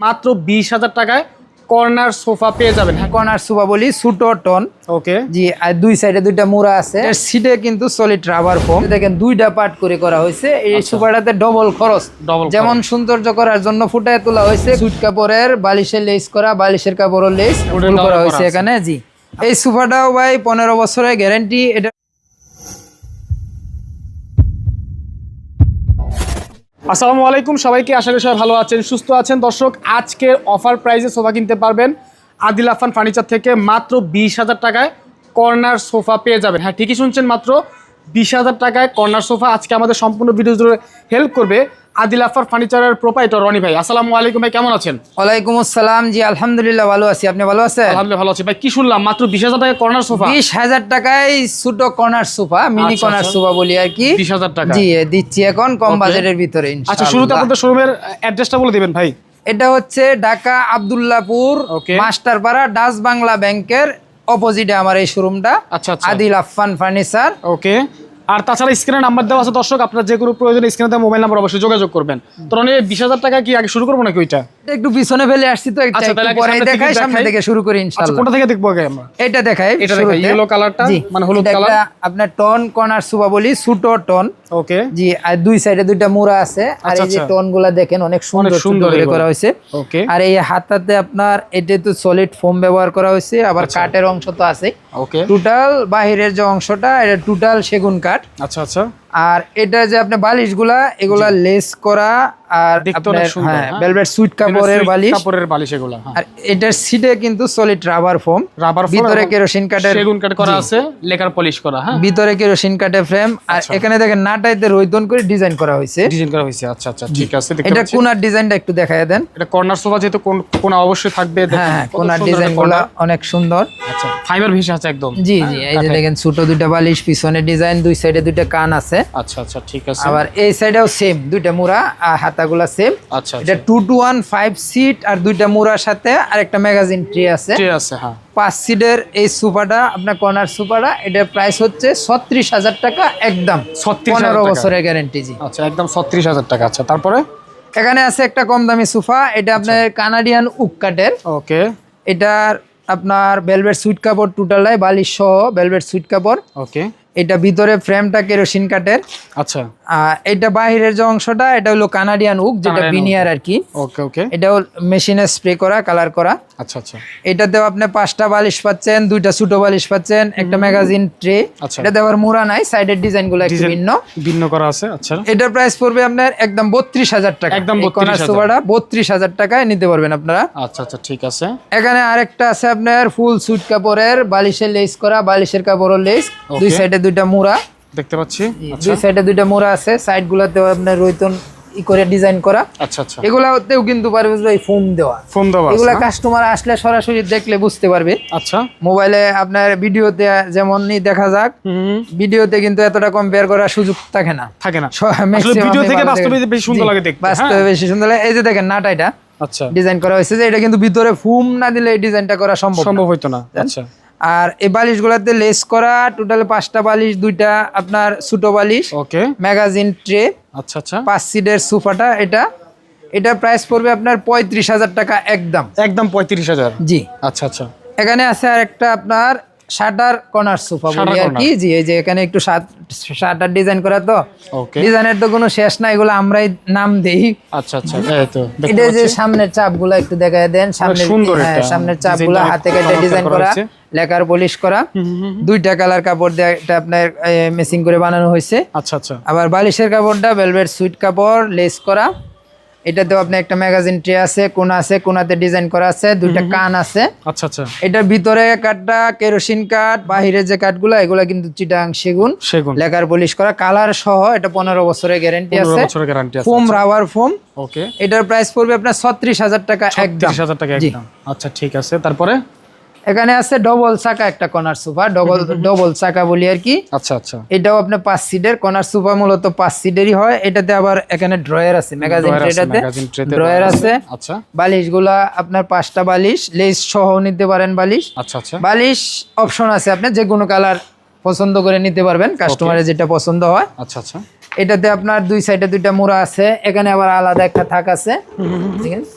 মাত্র বিশ হাজার টাকায় কর্নার সোফা পেয়ে যাবেন। হ্যাঁ কর্নার সোফা বলি সুটো টন। ওকে। জি আর দুই সাইডে দুইটা মোড়া আছে। সিটে কিন্তু সলিড রাবার ফোম দেখেন দুইটা পার্ট করে করা হয়েছে। এই সোফাটাতে ডবল খরচ। যেমন সৌন্দর্য করার জন্য ফুটায় তোলা হয়েছে সুট কাপড়ের বালিশের লেস করা বালিশের কাপড়ের লেস করা হয়েছে এখানে জি। এই সোফাটাও ভাই পনেরো বছরের গ্যারান্টি এটা আসসালামু আলাইকুম, সবাইকে আশা করি সবাই ভালো আছেন, সুস্থ আছেন। দর্শক, আজকের অফার প্রাইসে সোফা কিনতে পারবেন। আদিল আফান ফার্নিচার থেকে মাত্র বিশ হাজার টাকায় কর্নার সোফা পেয়ে যাবেন। হ্যাঁ ঠিকই শুনছেন মাত্র বিশ হাজার টাকায় কর্নার সোফা। আজকে আমাদের সম্পূর্ণ ভিডিও জুড়ে হেল্প করবে আদিল আফার ফার্নিচারের প্রোপাইটর রনি ভাই আসসালামু আলাইকুম ভাই কেমন আছেন? ওয়ালাইকুম আসসালাম। জি আলহামদুলিল্লাহ ভালো আছি। আপনি ভালো আছেন? আলহামদুলিল্লাহ ভালো আছি ভাই কি শুনলাম? মাত্র বিশ হাজার টাকায় কর্নার সোফা বিশ হাজার টাকায় ছোট কর্নার সোফা মিনি আচ্ছা, কর্নার আচ্ছা। সোফা বলি আর কি। বিশ হাজার টাকা। জি দিচ্ছি এখন কম বাজেটের ভিতরে ইনশাআল্লাহ। আচ্ছা শুরুতে। আপনাদের শোরুমের অ্যাড্রেসটা বলে দিবেন ভাই। এটা হচ্ছে ঢাকা আব্দুল্লাহপুর. মাস্টারপাড়া ডাচ বাংলা ব্যাংকের অপোজিটে আমার এই শোরুমটা আচ্ছা আচ্ছা। আদিল আফফান ফার্নিচার ওকে আর তাছাড়া স্ক্রিনে নাম্বার দেওয়া আছে, দর্শক, আপনার যে কোনো প্রয়োজনে স্ক্রিনে মোবাইল নাম্বার অবশ্যই যোগাযোগ করবেন। তো এই বিশ হাজার টাকা কি আগে শুরু করব নাকি ওইটা? একটু পিছনে ফেলে আসছি তো একটা আচ্ছা, তাহলে পরে দেখাই সামনে থেকে শুরু করি আচ্ছা ইনশাআল্লাহ কোনটা থেকে দেখব আগে আমরা? এটা দেখাই এটা দেখাই, colourটা, জি, মানে হলুদ এটা আপনার টন কর্নার সুবা বলি সুটো টন। ওকে। জি আর দুই সাইডে দুইটা মোড়া আছে। আর আচ্ছা, এই যে আচ্ছা। গুলা দেখেন অনেক সুন্দর সুন্দর করে হয়েছে। ওকে। আর এই হাতাতে আপনার এটা তো সলিড ফোম ব্যবহার করা হয়েছে আবার আচ্ছা। কাঠের অংশ তো আছে। ওকে। টোটাল বাহিরের যে অংশটা এটা টোটাল সেগুন কাঠ। আচ্ছা আচ্ছা। আর এটা যে আপনি বালিশগুলা এগুলা লেস করা আর আপনার সুন্দর, হ্যাঁ হ্যাঁ। ভেলভেট সুইট কাপড়ের বালিশ। কাপড়ের বালিশ এগুলো হ্যাঁ। আর এটার সিটে কিন্তু সলিড রাবার ফোম রাবার ভিতরে কেরোসিন কাঠের সেগুন কাঠ করা আছে লেকার পলিশ করা হ্যাঁ। ভিতরে কেরোসিন কাঠের ফ্রেম আর আচ্ছা। এখানে দেখেন নাটাইতে করে ডিজাইন করা হয়েছে। ডিজাইন করা হয়েছে আচ্ছা আচ্ছা ঠিক আছে এটা কোনার ডিজাইনটা একটু দেখায় দেন। এটা কর্নার সোফা যেহেতু কোন- অবশ্যই থাকবে হ্যাঁ কোনার সুন্দর ডিজাইনগুলা অনেক সুন্দর। আচ্ছা ফাইবার ভেসে আছে একদম। জি জি এই যে দেখেন ছোট দুইটা বালিশ পিছনে ডিজাইন দুই সাইডে দুইটা কান আছে। আচ্ছা আচ্ছা ঠিক আছে। আবার এই সাইডেও সেম দুইটা মুড়া আর হাতাগুলা সেম আচ্ছা এটা two two one five seat আর দুইটা মুড়ার সাথে আর একটা ম্যাগাজিন ট্রি আছে। ঠিক আছে হ্যাঁ। পাঁচ সিটের এই সোফাটা আপনার কর্নার সোফাটা এটার প্রাইস হচ্ছে ছত্রিশ হাজার টাকা একদম। 36,000 পনেরো। বছরের গ্যারেন্টি জি। আচ্ছা একদম ছত্রিশ হাজার টাকা। আচ্ছা তারপরে? এখানে আছে একটা কম দামি সোফা এটা আপনার কানাডিয়ান উক কাঠের ওকে। এটার আপনার ভেলভেট সুইট কাপড় টোটালাই বালিশ সহ ভেলভেট সুইট কাপড়। ওকে। এটা ভিতরে ফ্রেমটা কেরোসিন কাঠের। আচ্ছা। এটা বাহিরের যে অংশটা এটা হলো কানাডিয়ান উক যেটা বিনিয়ার আর কি ওকে ওকে এটাও মেশিনে স্প্রে করা কালার করা। আচ্ছা আচ্ছা। এটাতেও আপনি পাঁচটা বালিশ পাচ্ছেন দুইটা ছোট বালিশ পাচ্ছেন একটা ম্যাগাজিন ট্রে। এটাতে আবার মুড়া নাই সাইডের ডিজাইনগুলো একটু ভিন্ন। ভিন্ন করা আছে আচ্ছা। এটার প্রাইস পড়বে আপনার একদম বত্রিশ হাজার টাকা। একদম 32,000 সোফাটা বত্রিশ হাজার। টাকায় নিতে পারবেন আপনারা। আচ্ছা আচ্ছা ঠিক আছে। এখানে আরেকটা আছে আপনার ফুল সুইট কাপড়ের বালিশের লেস করা বালিশের কাপড়ের লেস দুই সাইডে দুইটা মুড়া। দেখতে পাচ্ছি। আচ্ছা। দুই সাইডে দুইটা মোড়া আছে সাইড গুলাতেও আপনার রৈতন ই করে ডিজাইন করা। আচ্ছা আচ্ছা। এগুলাতেও কিন্তু পারবে যে ফোম দেওয়া। ফোন দেওয়া এগুলা কাস্টমার আসলে সরাসরি দেখলে বুঝতে পারবে। আচ্ছা। মোবাইলে আপনার ভিডিওতে যেমনই দেখা যাক ভিডিওতে কিন্তু এতটা কম্পেয়ার করার সুযোগ থাকে না। থাকে না। স- আসলে maximum ভিডিও এই থেকে বাস্তবে বেশি সুন্দর লাগে দেখতে বাস্তবে হ্যাঁ? বেশি সুন্দর লাগে। এই যে দেখেন নাটাইটা আচ্ছা। ডিজাইন করা হয়েছে যে এটা কিন্তু ভিতরে ফুম না দিলে এই ডিজাইনটা করা সম্ভব সম্ভব হইতো না। আচ্ছা। আর এই বালিশগুলোতে লেস করা টোটাল পাঁচটা বালিশ দুইটা আপনার ছোট বালিশ ওকে ম্যাগাজিন ট্রে আচ্ছা আচ্ছা। পাঁচ সিটের সোফাটা এটা। এটা প্রাইস পড়বে আপনার পঁয়ত্রিশ হাজার টাকা একদম। একদম পঁয়ত্রিশ হাজার। জি। আচ্ছা আচ্ছা। এখানে আছে আর একটা আপনার শাটার কর্নার সোফা বলি আর কি? জি এই যে এখানে একটু শাটার ডিজাইন করা তো। ওকে। ডিজাইনের তো কোনো শেষ না এগুলো আমরাই নাম দেই। আচ্ছা আচ্ছা এটা যে সামনের চাপগুলো একটু দেখায় দেন। সুন্দর হ্যাঁ। সামনের চাপগুলো হাতে কেটে ডিজাইন করা করা লেকার পলিশ করা। দুইটা কালার কাপড় দিয়ে এটা আপনার মেসিং করে বানানো হয়েছে। আচ্ছা আচ্ছা। আবার বালিশের কাপড়টা ভেলভেট সুইট কাপড় লেস করা। এটাতেও আপনি একটা ম্যাগাজিন ট্রে আছে কোন আছে কোনাতে ডিজাইন করা আছে দুইটা কান আছে। আচ্ছা আচ্ছা। এটার ভিতরে কাঠটা কেরোসিন কাঠ বাহিরে যে কাঠগুলো এগুলো কিন্তু চিটাং সেগুন। সেগুন। লেকার পলিশ করা। কালার সহ এটা পনেরো বছরের গ্যারেন্টি আছে। বছরের গ্যারান্টি আছে ফোম রাবার ফোম ওকে এটার প্রাইস পড়বে আপনার ছত্রিশ হাজার টাকা একদম। হাজার টাকা একদম। আচ্ছা ঠিক আছে। তারপরে? এখানে আছে ডবল চাকা একটা কর্নার সোফা ডবল ডবল চাকা বলি আর কি। আচ্ছা আচ্ছা। এটাও আপনার পাঁচ সিটের কর্নার সোফা মূলত পাঁচ সিটেরই হয়। এটাতে আবার এখানে ড্রয়ার আছে ম্যাগাজিন ট্রেটাতে ড্রয়ার আছে। আচ্ছা। বালিশগুলা আপনার পাঁচটা বালিশ লেস সহ নিতে পারেন বালিশ। আচ্ছা আচ্ছা। বালিশ অপশন আছে আপনি যে কোনো কালার পছন্দ করে নিতে পারবেন কাস্টমারের যেটা পছন্দ হয়। আচ্ছা আচ্ছা। এটাতে আপনার দুই সাইডে দুইটা মোড়া আছে এখানে আবার আলাদা একটা থাক আছে। ঠিক আছে?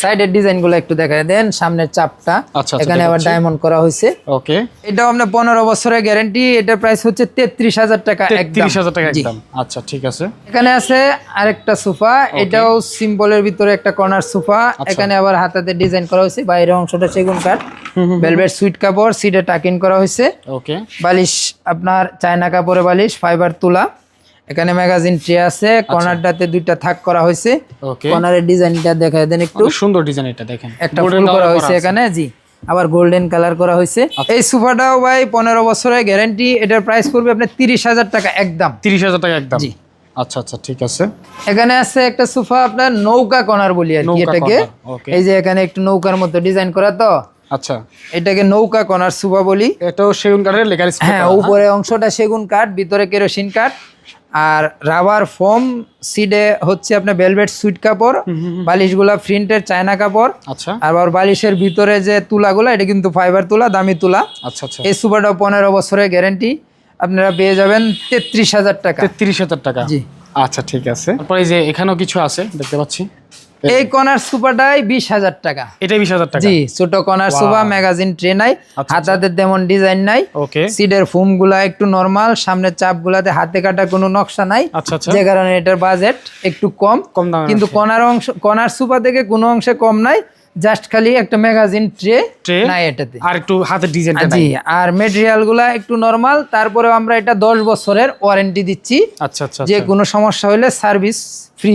সাইডের ডিজাইনগুলো একটু দেখায় দেন সামনের চাপটা। আচ্ছা, আচ্ছা, এখানে আবার ডায়মন্ড করা হয়েছে। ওকে এটাও আপনার পনেরো বছরের গ্যারান্টি এটার প্রাইস হচ্ছে তেত্রিশ হাজার টাকা একদম। তিরিশ হাজার টাকা একদম। আচ্ছা ঠিক আছে। এখানে আছে আরেকটা সোফা এটাও সিম্বলের ভিতরে একটা কর্নার সোফা। আচ্ছা। এখানে আবার হাতাতে ডিজাইন করা হয়েছে বাইরের অংশটা সেগুন কাঠ। ভেলভেট সুইট কাপড় সিটে টাকিন করা হয়েছে। ওকে বালিশ আপনার চায়না কাপড়ে বালিশ ফাইবার তুলা। এখানে ম্যাগাজিন ট্রে আছে কর্নারটাতে দুইটা থাক করা হয়েছে। ওকে কর্নারের ডিজাইনটা দেখায় দেন একটু। খুব সুন্দর ডিজাইন এটা দেখেন। একটা ফুল করা হয়েছে এখানে জি। আবার গোল্ডেন কালার করা হয়েছে। এই সোফাটাও ভাই পনেরো বছরের গ্যারান্টি এটার প্রাইস পড়বে আপনার তিরিশ হাজার টাকা একদম। তিরিশ হাজার টাকা একদম। জি। আচ্ছা আচ্ছা ঠিক আছে। এখানে আছে একটা সোফা আপনার নৌকা কর্নার বলি আর কি এটাকে। এই যে এখানে একটু নৌকার মতো ডিজাইন করা তো। আচ্ছা। এটাকে নৌকা কর্নার সোফা বলি। এটাও সেগুন কাঠের লেখার হ্যাঁ উপরে অংশটা সেগুন কাঠ ভিতরে কেরোসিন কাঠ। আর রাবার ফোম সিডে হচ্ছে আপনার ভেলভেট সুইট কাপড় বালিশগুলা প্রিন্টের চায়না কাপড়। আচ্ছা। আবার বালিশের ভিতরে যে তুলাগুলো এটা কিন্তু ফাইবার তুলা দামি তুলা। আচ্ছা আচ্ছা। এই সুপারটা পনেরো বছরের গ্যারেন্টি আপনারা পেয়ে যাবেন তেত্রিশ হাজার টাকা। তেত্রিশ হাজার টাকা। জি। আচ্ছা ঠিক আছে। তারপরে যে এখানেও কিছু আছে দেখতে পাচ্ছি। এই কর্নার সুপারটাই বিশ হাজার টাকা। এটাই বিশ হাজার টাকা। জি ছোট কর্নার সুপা ম্যাগাজিন ট্রে নাই আচ্ছা, হাতাতে তেমন ডিজাইন নাই। ওকে। সিডের ফোমগুলা একটু নর্মাল সামনের চাপ গুলাতে হাতে কাটা কোনো নকশা নাই। আচ্ছা আচ্ছা। যে কারণে এটার বাজেট একটু কম। কম দামের কিন্তু কর্নার অংশ কর্নার সুপা থেকে কোনো অংশে কম নাই জাস্ট খালি একটা ম্যাগাজিন ট্রে? নাই এটাতে। আর একটু হাতের ডিজাইনটা জি আর মেটেরিয়ালগুলা একটু নর্মাল তারপরে আমরা এটা দশ বছরের ওয়ারেন্টি দিচ্ছি। আচ্ছা আচ্ছা যে কোনো সমস্যা হলে সার্ভিস ফ্রি।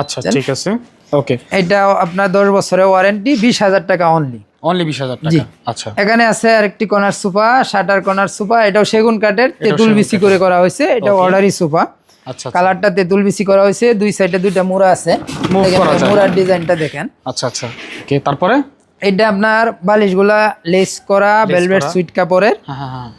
আচ্ছা ঠিক আছে। ওকে এটাও আপনার দশ বছরের ওয়ারেন্টি বিশ হাজার টাকা অনলি অনলি বিশ হাজার টাকা। আচ্ছা। এখানে আছে আরেকটি corner sofa shutter corner sofa এটাও সেগুন কাঠের তেঁতুল বিসি করে করা হয়েছে এটা অর্ডারি সোফা আচ্ছা আচ্ছা। কালারটা তেঁতুল বিসি করা হয়েছে দুই সাইডে দুইটা মুড়া আছে। মুড়ার ডিজাইনটা দেখেন। আচ্ছা আচ্ছা। ওকে তারপরে? এটা আপনার বালিশগুলা লেস করা ভেলভেট সুইট কাপড়ের। হ্যাঁ হ্যাঁ হ্যাঁ।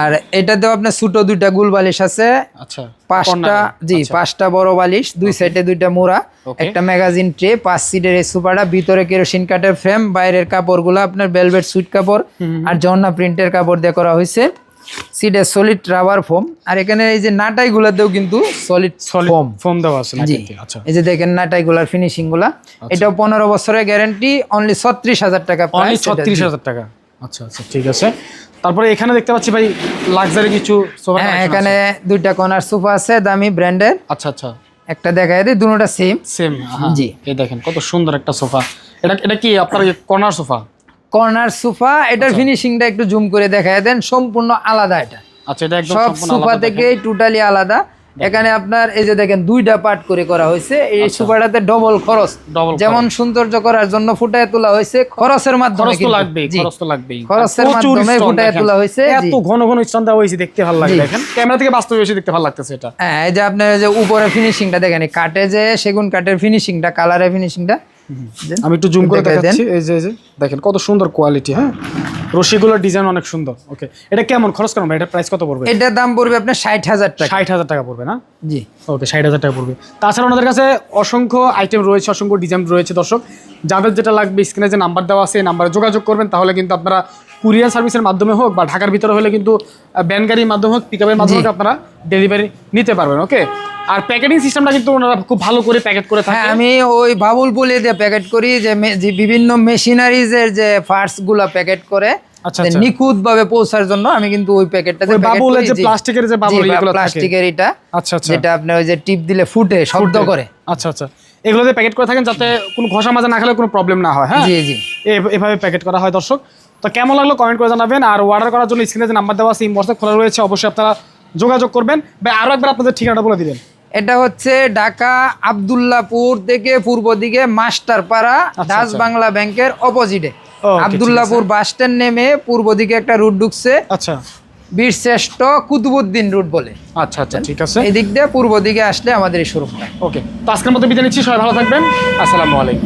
আর এটাতেও আপনার ছোট দুইটা গুল বালিশ আছে। আচ্ছা পাঁচটা জি আচ্ছা। পাঁচটা বড় বালিশ দুই সাইডে দুইটা মোড়া একটা ম্যাগাজিন ট্রে পাঁচ সিটের এই ভিতরে কেরোসিন কাঠের ফ্রেম বাইরের কাপড়গুলো আপনার বেলভেট সুইট কাপড় আর জন্না প্রিন্টের কাপড় দিয়ে করা হয়েছে। সিটে সলিড রাবার ফোম আর এখানে এই যে নাটাই গুলাতেও কিন্তু সলিড ফোম ফোম দেওয়া আছে জি। আচ্ছা। এই যে দেখেন নাটাই গুলার ফিনিশিংগুলা এটাও পনেরো বছরের গ্যারান্টি অনলি ছত্রিশ হাজার টাকা। ছত্রিশ হাজার টাকা। আচ্ছা আচ্ছা ঠিক আছে। তারপরে এখানে দেখতে পাচ্ছি ভাই লাক্সারি কিছু সোফা হ্যাঁ এখানে দুইটা কর্নার সোফা আছে দামি ব্র্যান্ডের আচ্ছা আচ্ছা। একটা দেখায় দিই দুটোটা সেম সেম জি। এই দেখেন কত সুন্দর একটা সোফা এটা এটা কি আপনার কর্নার সোফা কর্নার সোফা এটার ফিনিশিংটা একটু জুম করে দেখায় দেন সম্পূর্ণ আলাদা এটা। আচ্ছা এটা একদম সব সোফা থেকে টোটালি আলাদা। এখানে আপনার এই যে দেখেন দুইটা পার্ট করে করা হয়েছে এই সোফাটাতে ডবল খরচ। যেমন সৌন্দর্য করার জন্য ফুটায় তোলা হয়েছে খরচের মাধ্যমে খরচ তো কিন্তু। খরচ তো লাগবেই। খরচের মাধ্যমে ফুটায় তোলা হয়েছে, এত ঘন ঘন দেওয়া হয়েছে দেখতে ভালো লাগে দেখেন ক্যামেরা থেকে বাস্তবে এসে দেখতে ভালো লাগতেছে এটা। হ্যাঁ এই যে আপনার যে উপরে ফিনিশিংটা দেখেন কাঠে যে সেগুন কাঠের ফিনিশিংটা কালারের ফিনিশিংটা আমি একটু জুম করে দেখাচ্ছি এই যে দেখেন কত সুন্দর কোয়ালিটি হ্যাঁ? রশিগুলোর ডিজাইন অনেক সুন্দর। ওকে এটা কেমন? খরচ কেমন এটা প্রাইস কত পড়বে? এটার দাম পড়বে আপনার ষাট হাজার টাকা। ষাট হাজার টাকা পড়বে না? জি। ওকে ষাট হাজার টাকা পড়বে। তাছাড়া ওনাদের কাছে অসংখ্য আইটেম রয়েছে অসংখ্য ডিজাইন রয়েছে দর্শক। যাদের যেটা লাগবে স্ক্রিনে যে নাম্বার দেওয়া আছে এই নাম্বারে যোগাযোগ করবেন। তাহলে কিন্তু আপনারা কুরিয়ার সার্ভিসের মাধ্যমে হোক বা ঢাকার ভিতরে হলে কিন্তু ব্যান গাড়ির মাধ্যমে হোক পিক আপের মাধ্যমে হোক আপনারা ডেলিভারি নিতে পারবেন ওকে আর প্যাকেটিং সিস্টেমটা কিন্তু ওনারা খুব ভালো করে প্যাকেট করে থাকে। হ্যাঁ আমি ওই বাবুল পুলি দিয়ে প্যাকেট করি যে বিভিন্ন মেশিনারিজের যে পার্টসগুলা প্যাকেট করে আচ্ছা, আচ্ছা। নিখুঁত ভাবে পৌঁছার জন্য আমি কিন্তু ওই বাবুলের যে প্লাস্টিকের যে বাবুল এগুলো প্লাস্টিকের এটা আচ্ছা আচ্ছা। যেটা আপনি ওই যে টিপ দিলে ফুটে শব্দ করে। আচ্ছা আচ্ছা। এগুলোতে প্যাকেট করে থাকেন যাতে কোনো ঘষা মাজা না খেলে কোনো প্রবলেম না হয় হ্যাঁ? জি জি। এভাবে প্যাকেট করা হয় দর্শক। তো কেমন লাগল? কমেন্ট করে জানাবেন। আর অর্ডার করার জন্য স্ক্রিনে যে নাম্বার দেওয়া আছে হোয়াটসঅ্যাপ খোলা রয়েছে। অবশ্যই আপনারা যোগাযোগ করবেন। ভাই আরও একবার আপনাদের ঠিকানাটা বলে দিবেন। এটা হচ্ছে ঢাকা আব্দুল্লাপুর থেকে পূর্ব দিকে মাস্টার পাড়া ডাচ আচ্ছা। বাংলা ব্যাংকের অপোজিটে আব্দুল্লাপুর বাস স্ট্যান্ড নেমে পূর্ব দিকে একটা রুট ঢুকছে। আচ্ছা। বীরশ্রেষ্ঠ কুতুবুদ্দিন রুট বলে। আচ্ছা আচ্ছা ঠিক আছে। এই দিক দিয়ে পূর্ব দিকে আসলে আমাদের এই শোরুমটা ওকে তো আজকের মতো বিদায় নিচ্ছি সবাই ভালো থাকবেন। আসসালামু আলাইকুম।